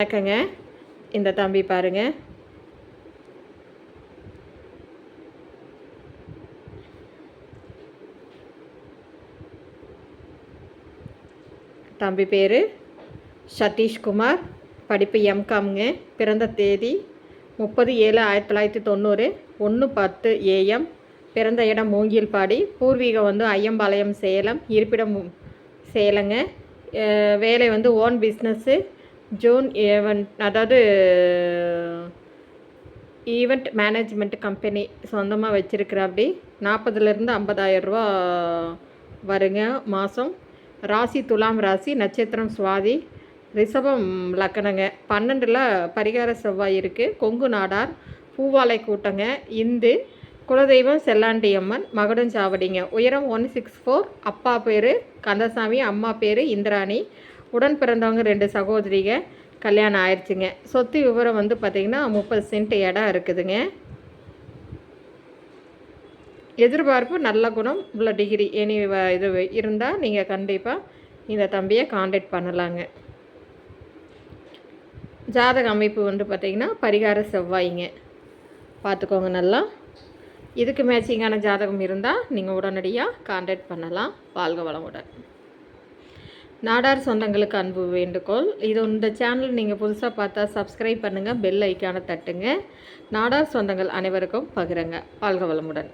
வணக்கங்க. இந்த தம்பி பாருங்க. தம்பி பேர் சதீஷ்குமார். படிப்பு எம்காம்ங்க. பிறந்த தேதி முப்பது ஏழு ஆயிரத்தி தொள்ளாயிரத்தி தொண்ணூறு. ஒன்று பத்து ஏஎம் பிறந்த இடம் மூங்கில்பாடி. பூர்வீகம் வந்து ஐயம்பாளையம் சேலம். இருப்பிடம் சேலங்க. வேலை வந்து ஓன் பிஸ்னஸ்ஸு ஜூன் ஏவன் அதாவது ஈவெண்ட் மேனேஜ்மெண்ட் கம்பெனி சொந்தமாக வச்சுருக்கிறாப்படி நாற்பதுலேருந்து ஐம்பதாயிரம் ரூபா வருங்க மாதம் ராசி துலாம் ராசி நட்சத்திரம் சுவாதி ரிஷபம் லக்கணங்க. பன்னெண்டில் பரிகார செவ்வாய் இருக்குது கொங்கு நாடார் பூவாலை கூட்டங்க. இந்து குலதெய்வம் செல்லாண்டி அம்மன் மகுடஞ்சாவடிங்க. உயரம் ஒன் சிக்ஸ் ஃபோர் அப்பா பேர் கந்தசாமி அம்மா பேர் இந்திராணி. உடன் பிறந்தவங்க ரெண்டு சகோதரிங்க கல்யாணம் ஆயிடுச்சுங்க சொத்து விவரம் வந்து பார்த்திங்கன்னா முப்பது சென்ட் இடம் இருக்குதுங்க. எதிர்பார்ப்பு நல்ல குணம் உள்ள டிகிரி எனி வ- இது இருந்தால் நீங்கள் கண்டிப்பாக இந்த தம்பியை காண்டாக்ட் பண்ணலாங்க. ஜாதக அமைப்பு வந்து பார்த்திங்கன்னா பரிகார செவ்வாய்ங்க. பார்த்துக்கோங்க நல்லா. இதுக்கு மேட்சிங்கான ஜாதகம் இருந்தால் நீங்கள் உடனடியாக காண்டாக்ட் பண்ணலாம். வாழ்க வளமுடன். நாடார் சொந்தங்களுக்கு அன்பு வேண்டுகோள். இது இந்த சேனல் நீங்கள் புதுசாக பார்த்தா சப்ஸ்கிரைப் பண்ணுங்கள் பெல் ஐக்கானை தட்டுங்க. நாடார் சொந்தங்கள் அனைவருக்கும் பகிரங்க. வாழ்க வளமுடன்.